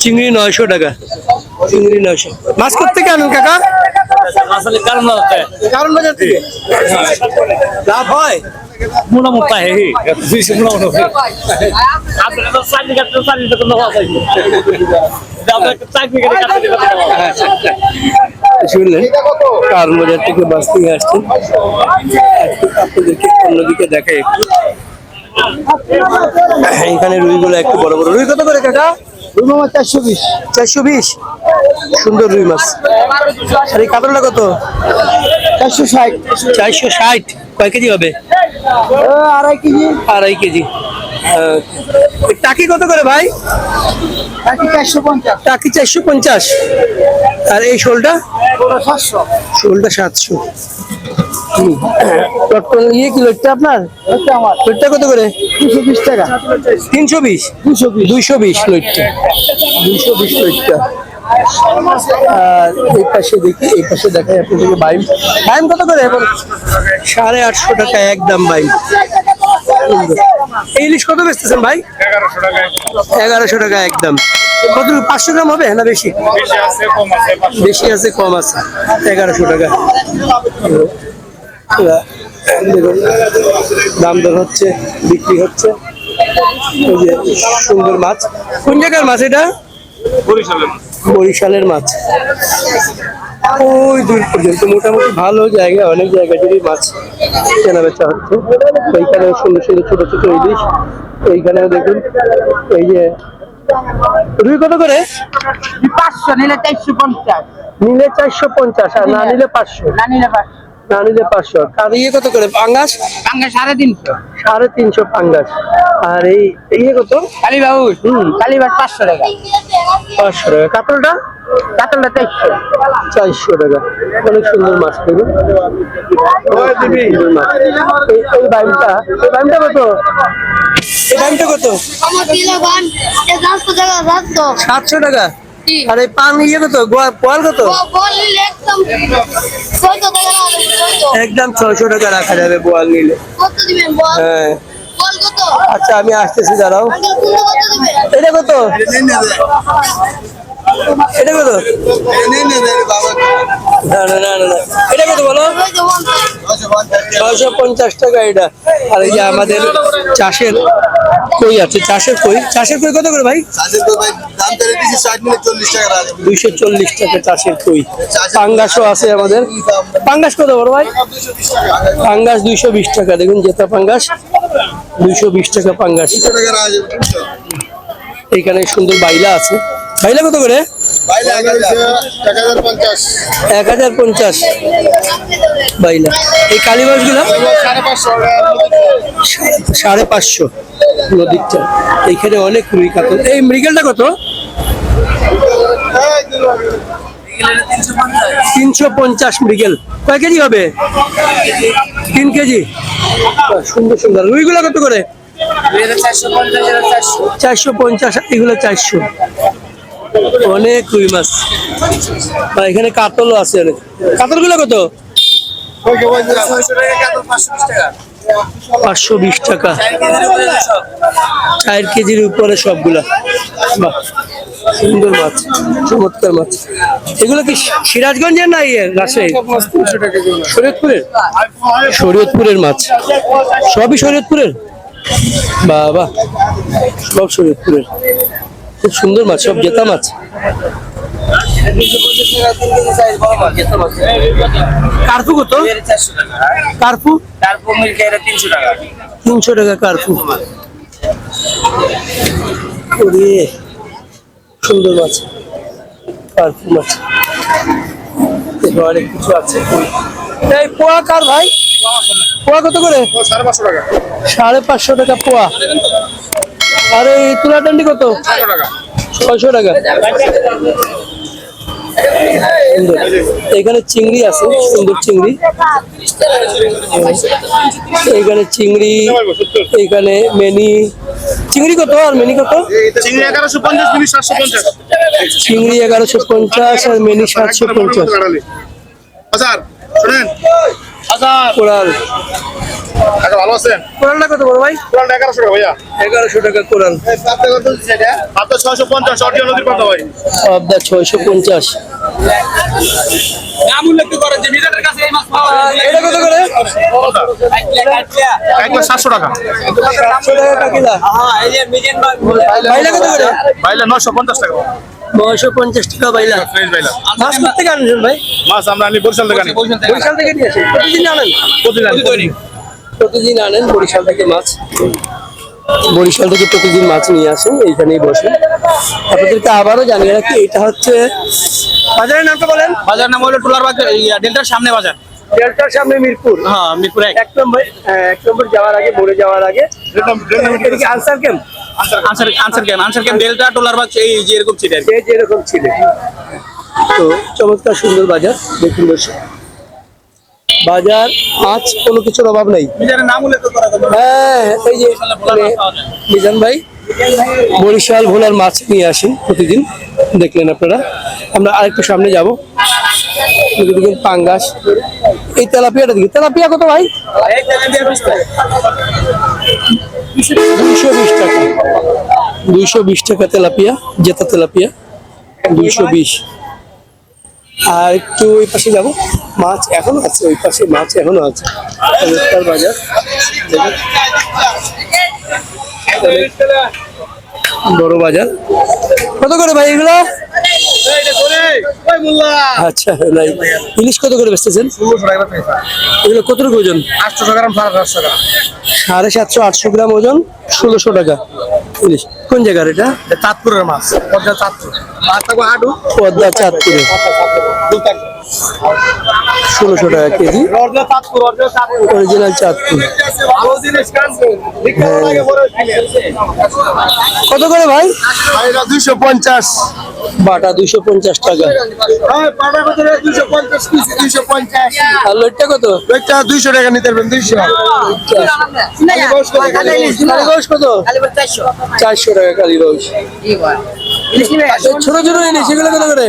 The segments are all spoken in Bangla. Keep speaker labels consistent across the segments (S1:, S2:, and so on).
S1: চিংড়ি নয়শো টাকা। চিংড়ি নয়শো। মাছ করতে আনুন, কাকা?
S2: কারণ
S1: বাজার থেকে
S2: কোনো
S1: শুনলেন? কারণ বাজার থেকে মাছ নিয়ে আসছেন। আপনাদেরকে অন্যদিকে দেখাই একটু। এখানে রুইগুলো একটু বড় বড়। রুই কত করে কাকা?
S3: রুই মামা চারশো বিশ।
S1: চারশো বিশ? সুন্দর রুই মাছ। আর এই কাতলটা কত?
S3: চারশো ষাট।
S1: চারশো ষাট। কয় কেজি হবে?
S3: আড়াই কেজি।
S1: আড়াই কেজি। টাকি কত করে ভাই?
S3: বাকি চারশো পঞ্চাশ।
S1: টাকি চারশো পঞ্চাশ। আর এই শোলটা? শোলটা সাতশো। টটকন ইয়ে কি লোটটা আপনার? লোটটা কত করে?
S3: দুশো বিশ টাকা।
S1: তিনশো বিশ?
S3: দুশো বিশ।
S1: দুইশো বিশ লোটটা দুইশো বিশ লোটটা আর এই পাশে দেখি এই পাশে দেখাই আপনাদেরকে বাইম। বাইম কত করে? এখন সাড়ে আটশো টাকা একদম বাইম। এই ইলিশ কত বেচতেছেন ভাই? এগারোশো টাকা একদম। কত পাঁচশো গ্রাম হবে না বেশি? বেশি আছে কম আছে। এগারোশো টাকা। দাম দর হচ্ছে বিক্রি হচ্ছে। সুন্দর মাছ। কোন জায়গার মাছ এটা? বরিশালের মাছ। ওই দূর পর্যন্ত মোটামুটি ভালো জায়গা অনেক জায়গা জুড়ে মাছ কেনা বেচা হচ্ছে। এইখানেও সুন্দর সুন্দর ছোট ছোট ইলিশ। এইখানেও দেখুন এই যে রুই কত করে?
S3: পাঁচশো নিলে চারশো পঞ্চাশ।
S1: নিলে চারশো পঞ্চাশ আর না নিলে পাঁচশো।
S3: না নিলে পাঁচশো।
S1: না নিলে পাঁচশো। আর ইয়ে কত করে? পাঙ্গাস?
S3: সঙ্গে সাড়ে তিনশো।
S1: সাড়ে তিনশো পাঙ্গাস। আর এই ইয়ে কত?
S3: কালীবাবু
S1: হুম।
S3: কালীবাস পাঁচশো টাকা।
S1: পাঁচশো টাকা। কাতলটা?
S3: কাতলটা চারশো।
S1: চারশো টাকা। অনেক সুন্দর মাছ। এই বাইমটা এই বাইমটা কত? এই বাইমটা কত? সাতশো টাকা। আর এই পান ইয়ে কত? পয়াল পোয়াল কত?
S4: একদম
S1: ছয়শো টাকা রাখা যাবে বোয়াল নিলে।
S4: কত দিবেন বল
S1: হ্যাঁ। আচ্ছা আমি আসতেছি দাঁড়াও। এটা কত? এটা কত? না না না না। এটা কত বলো? ছয়শো পঞ্চাশ টাকা এটা। আর এই যে আমাদের চাষের কই আছে? চাষের কই? চাষের কই কত করে ভাই? দুইশো চল্লিশ টাকা চাষের কই। পাঙ্গাসও আছে আমাদের। পাঙ্গাস কত বড় ভাই? পাঙ্গাস দুইশো বিশ টাকা। দেখুন জেতা পাঙ্গাস। দুইশো বিশ টাকা পাঙ্গাস। এইখানে সুন্দর বাইলা আছে। বাইলা কত করে?
S5: এক হাজার। পঞ্চাশ।
S1: বাইলা। এই কালীবাসগুলা
S5: সাড়ে পাঁচশো।
S1: সাড়ে পাঁচশো নদীরটা এইখানে অনেক রুই কাতল। এই মৃগেলটা কত? তিনশো পঞ্চাশ মৃগেল। কয় কেজি হবে? তিন কেজি। সুন্দর সুন্দর। রুইগুলো কত করে? চারশো পঞ্চাশ এগুলো চারশো। অনেক রুই মাছ। আর এখানে কাতলও আছে অনেক। কাতলগুলো কত? পাঁচশো বিশ টাকা। চার কেজির উপরে সবগুলা। বাহ, সুন্দর মাছ, চমৎকার মাছ। এগুলো কি সিরাজগঞ্জের না ইয়ে রাজশাহী? শরীয়তপুরের? শরীয়তপুরের মাছ। সবই শরীয়তপুরের? বাবা সব শরীয়তপুরের। খুব সুন্দর মাছ সব জেতা মাছ। কার্পু কত? কার্পু
S2: তারপর মিলকে তিনশো টাকা
S1: তিনশো টাকা কার্পু সুন্দর মাছ কার্পু মাছ। অনেক কিছু আছে। এই পোয়া কার ভাই? পোয়া কত করে?
S5: সাড়ে পাঁচশো টাকা।
S1: সাড়ে পাঁচশো টাকা পোয়া। আর এই তুলা ডান্ডি কত? ছয়শো টাকা। সুন্দর। এখানে চিংড়ি আছে সুন্দর চিংড়ি। এখানে চিংড়ি এখানে মেনি। চিংড়ি কত আর মেনি কত?
S5: চিংড়ি এগারোশো পঞ্চাশ
S1: আর মেনি সাতশো পঞ্চাশ। কোরাল।
S5: কাকা ভালো আছেন?
S1: কোরালটা কত বড় ভাই?
S5: এগারোশো টাকা ভাইয়া।
S1: এগারোশো টাকা কোরাল।
S5: আপনার ছয়শো পঞ্চাশ অটিও নদীর পাতা ভাই।
S1: পাবদা ছয়শো পঞ্চাশ। এটা কত করে?
S5: একবার সাতশো টাকা।
S1: সাতশো টাকা কাকিলা বাইলা কত করে?
S5: বাইলে নশো পঞ্চাশ টাকা।
S1: নয়শো পঞ্চাশ টাকা বাইলা
S5: বাইলা
S1: মাছ আনছেন ভাই?
S5: মাছ আমরা আনি বরিশাল থেকে আনি।
S1: বরিশাল থেকে নিয়ে আসেন? প্রতিদিন আনেন
S5: প্রতিদিন
S1: প্রতিদিন আনেন? বরিশাল থেকে মাছ? বরিশাল থেকে প্রতিদিন মাছ নিয়ে আসেন এইখানেই বসেন। আপনাদেরকে আবারও জানিয়ে রাখি এটা হচ্ছে বাজারের নামটা বলেন।
S2: বাজার নাম হলো টোলার বাজার ডেল্টার সামনে বাজার।
S1: ডেল্টার সামনে মিরপুর।
S2: হ্যাঁ মিরপুর এক।
S1: নম্বর হ্যাঁ, এক নম্বর যাওয়ার আগে বলে যাওয়ার আগে। Ansar camp.
S2: Ansar Ansar camp Ansar camp delta টোলার বাজার এই ছিল
S1: যেরকম ছিল। তো চমৎকার সুন্দর বাজার দেখুন বসে বাজার মাছ কোনো কিছুর অভাব নাই। হ্যাঁ এই যে মানে মিজান ভাই বরিশাল ভোলার মাছ নিয়ে আসেন প্রতিদিন দেখলেন আপনারা। আমরা আরেকটু সামনে যাব। দেখুন পাঙ্গাস। এই তেলাপিয়াটা দেখি। তেলাপিয়া কত ভাই? দুইশো বিশ টাকা। দুইশো বিশ টাকা তেলাপিয়া জেতা তেলাপিয়া দুইশো বিশ। আর একটু ওই পাশে যাব। মাছ এখনও আছে ওই পাশে মাছ এখনও আছে। রূপসার বাজার। বড় বাজার। কত করে ভাই এগুলো? আচ্ছা নাই ইলিশ কত করে বেচতেছেন? এগুলো কত ওজন?
S5: আটশো গ্রাম সাড়ে
S1: সাতশো আটশো গ্রাম ওজন ষোলোশো টাকা ইলিশ। কোন জায়গার এটা?
S5: চাঁদপুরের মাছ চাঁদপুর।
S1: পদ্মা চাঁদপুরে। ষোলোশো টাকা কেজি। অরিজিনাল চাঁদপুর।
S5: জিনিস
S1: কত করে ভাই?
S5: পঞ্চাশ
S1: বাটা পঞ্চাশ টাকা। আর লোটটা কত?
S5: ওইটা দুইশো টাকা নিতে পারবেন দুইশো
S1: কালীগঞ্জ কত চারশো টাকা কালীগঞ্জ ছোট ছোট ইলিশ এগুলো কত করে?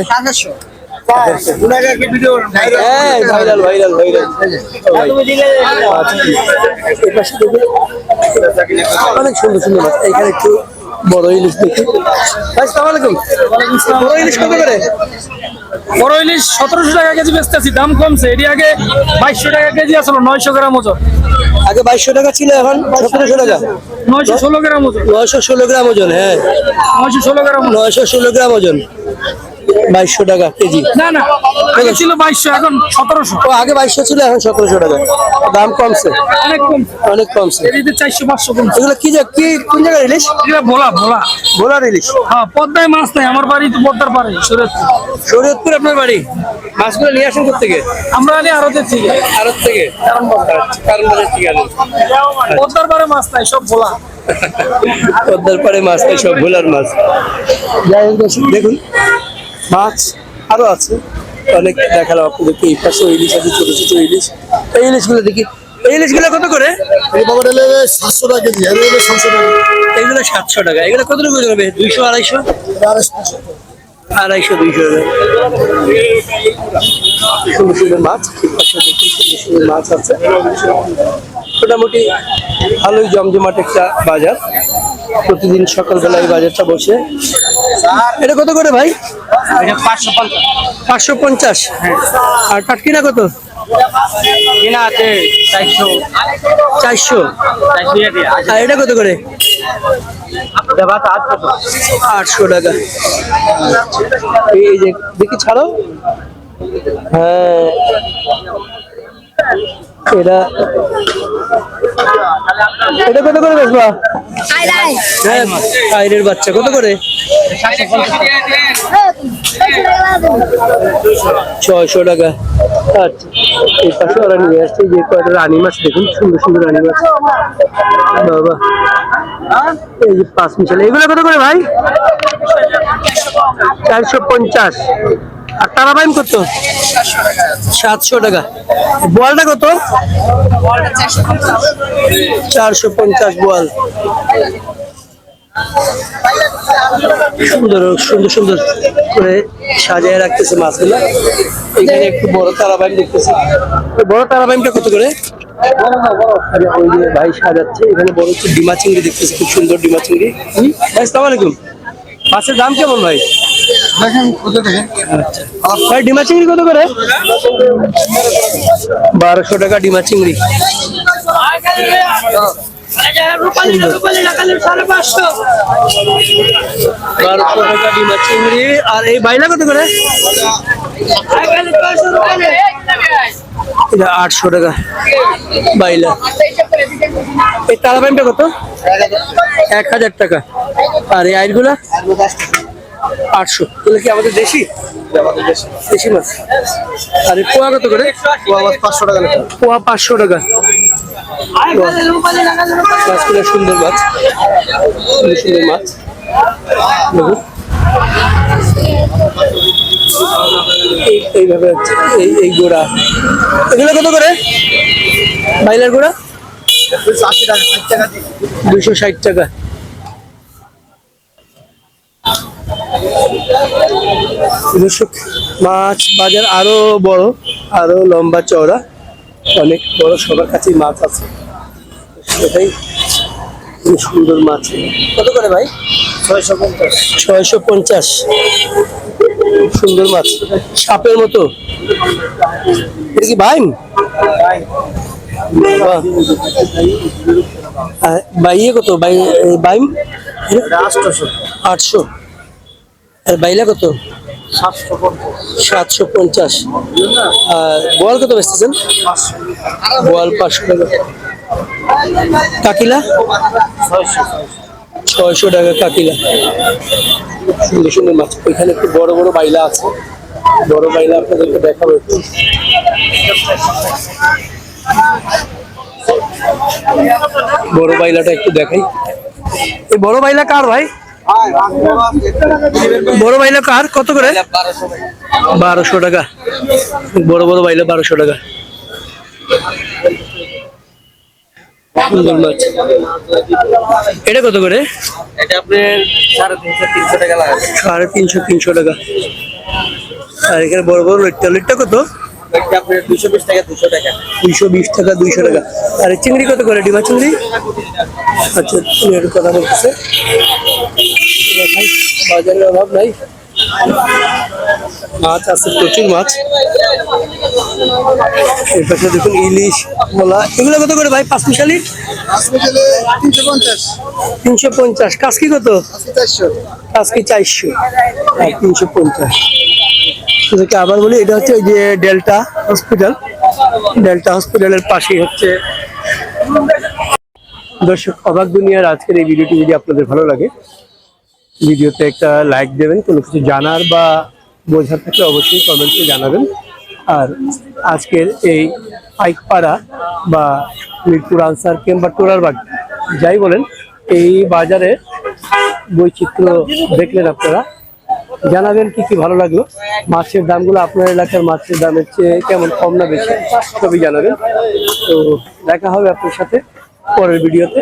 S1: অনেক সুন্দর সুন্দর এখানে একটু বড় ইলিশ দেখি। ভাই বড় ইলিশ কত করে?
S6: বড় ইলিশ সতেরোশো টাকা কেজি বেচতেছি দাম কমছে। এটি আগে বাইশশো টাকা কেজি আসলো নয়শো গ্রাম ওজন।
S1: আগে বাইশশো টাকা ছিল এখন সতেরোশো টাকা।
S6: নয়শো ষোলো গ্রাম ওজন।
S1: নয়শো ষোলো গ্রাম ওজন হ্যাঁ।
S6: নয়শো ষোলো গ্রাম
S1: নয়শো ষোলো গ্রাম ওজন। বাইশশো টাকা কেজি।
S6: না না আগে ছিল বাইশশো এখন সতেরোশো।
S1: ও আগে বাইশশো ছিল এখন সতেরোশো টাকা। দাম কমছে?
S6: অনেক কম
S1: অনেক কমছে।
S6: এটিতে চারশো পাঁচশো কমছে।
S1: এগুলো কি যা- কি কোন জায়গার ইলিশ?
S6: এগুলা ভোলা ভোলা।
S1: ভোলার ইলিশ।
S6: হ্যাঁ পদ্মায় মাছ নাই আমার বাড়ি তো পদ্মার পারে সুরতপুর
S1: শরীয়তপুর আপনার বাড়ি? মাছগুলো নিয়ে আসেন থেকে
S6: আমরা আনি আরও দেখছি
S1: আরত থেকে? কারণ কারণ বাজার থেকে আনেন।
S6: পদ্মার পারে মাছ নাই সব ভোলা।
S1: পদ্মার পাড়ে মাছ নেই সব ভোলার মাছ। যাই হোক দেখুন মাছ আরও আছে। অনেক দেখালাম আপনাদেরকে এই পাশে ইলিশ আছে ছোট ছোট ইলিশ। এই ইলিশগুলো দেখি। এই ইলিশগুলো কত করে?
S5: সাতশো টাকা কেজি ছশো টাকা।
S1: এগুলো সাতশো টাকা। এগুলো কত হবে দুইশো আড়াইশো? আড়াইশো দুইশো টাকা সুন্দর সুন্দর মাছ সুন্দর সুন্দর আছে। মোটামুটি ভালোই জমজমাট একটা বাজার। প্রতিদিন সকালবেলা এই বাজারটা বসে। এটা কত করে ভাই?
S2: পাঁচশো পঞ্চাশ।
S1: আর টাটকিনা কত?
S2: কিনা আছে চারশো।
S1: চারশো। আর এটা কত করে? আটশো টাকা। এই যে দেখি ছাড়ো। হ্যাঁ। এটা এটা কত করে বেচবা? হ্যাঁ আইরের বাচ্চা। কত করে? ছয়শো টাকা। আচ্ছা এই পাশে ওরা নিয়ে আসছে যে কয়টা রানী মাছ দেখুন, সুন্দর সুন্দর রানী মাছ বাবা, এই যে পাঁচ মিশাল, এগুলো কত করে ভাই? চারশো পঞ্চাশ। আর তারা বাইম কত? সাতশো টাকা। বোয়ালটা কত? চারশো পঞ্চাশ বোয়াল সুন্দর সুন্দর সুন্দর করে সাজিয়ে রাখতেছে মাছগুলো। এখানে একটু বড় তারা বাইম দেখতেছি বড় তারা বাইমটা কত করে? ওই যে ভাই সাজাচ্ছে এখানে বড় হচ্ছে ডিমা চিংড়ি দেখতেছি খুব সুন্দর ডিমা চিংড়ি। ভাই সালাম আলাইকুম। মাছের দাম কেমন ভাই?
S5: দেখেন
S1: ভাই ডিমা চিংড়ি কত করে? বারোশো টাকা ডিমা চিংড়ি। বারোশো টাকা ডিমা চিংড়ি। আর এই বাইলা কত করে? এটা আটশো টাকা বাইলা। এই তারা প্যান্টটা কত? এক হাজার টাকা। আর এই আইরগুলা আটশো। এগুলো কি আমাদের দেশি? দেশি মাছ। আর এই পোয়া কত করে?
S5: পাঁচশো টাকা
S1: পোয়া পাঁচশো টাকা। মাছগুলো সুন্দর মাছ সুন্দর মাছ। এইভাবে এই এই এগুলো কত করে? বাইলার দুশো ষাট টাকা। মাছ বাজার আরও বড়, আরও লম্বা চওড়া। অনেক বড় সবার কাছেই মাছ আছে। সেটাই সুন্দর মাছ। কত করে ভাই?
S5: ছয়শো পঞ্চাশ।
S1: ছয়শো পঞ্চাশ। সুন্দর মাছ। সাপের মতো। এটা কি। আর বাইয়ে কত? বাই বাইম
S5: আটশোশো
S1: আটশো। আর বাইলা কত?
S5: সাতশো পঞ্চাশ।
S1: বোয়াল কত বেচতেছেন? বোয়াল পাঁচশো টাকা। কাকিলা?
S5: ছয়শো
S1: টাকা কাকিলা। সুন্দর সুন্দর মাছ। এখানে একটু বড় বড় বাইলা আছে। বড় বাইলা আপনাদেরকে দেখাবো একটু। বড় বাইলাটা একটু দেখাই। এই বড় বাইলা কার ভাই? বড় বাইলা কার? কত করে? বারোশো টাকা। বড় বড় বাইলা বারোশো টাকা। এটা কত করে?
S2: এটা আপনার সাড়ে তিনশো তিনশো টাকা
S1: আর এখানে বড় বড় লইট্টা লইট্টা কত?
S2: আপনার দুশো বিশ টাকা দুশো টাকা।
S1: দুইশো বিশ টাকা দুইশো টাকা। আর চিংড়ি কত করে? ডিমা চিংড়ি? আচ্ছা কথা বলতেছে। বাজারের অভাব নাই। মাছ আছে, প্রচুর মাছ। এর পাশে দেখুন ইলিশ, মোলা। এগুলো কত করে ভাই? পাঁচ মিশালি
S5: তিনশো পঞ্চাশ।
S1: তিনশো পঞ্চাশ কাজকি কত
S5: আশি চারশো?
S1: আর তিনশো পঞ্চাশ। আবার বলি, এটা হচ্ছে ওই যে ডেল্টা হসপিটাল। ডেল্টা হসপিটালের পাশেই হচ্ছে। দর্শক, অবাক দুনিয়ার আজকের এই ভিডিওটি যদি আপনাদের ভালো লাগে ভিডিওতে একটা লাইক দেবেন, কোনো কিছু জানার বা বোঝার থাকলে অবশ্যই কমেন্টে জানাবেন। আর আজকের এই পাইকপাড়া বা মিরপুর আনসার কিংবা টোরারবাগ যাই বলেন, এই বাজারে বৈচিত্র্য দেখলেন আপনারা। জানাবেন কি কি ভালো লাগল, মাছের দামগুলো আপনার এলাকার মাছের দামের চেয়ে কেমন কম না বেশি, সবই জানাবেন। তো দেখা হবে আপনার সাথে পরের ভিডিওতে।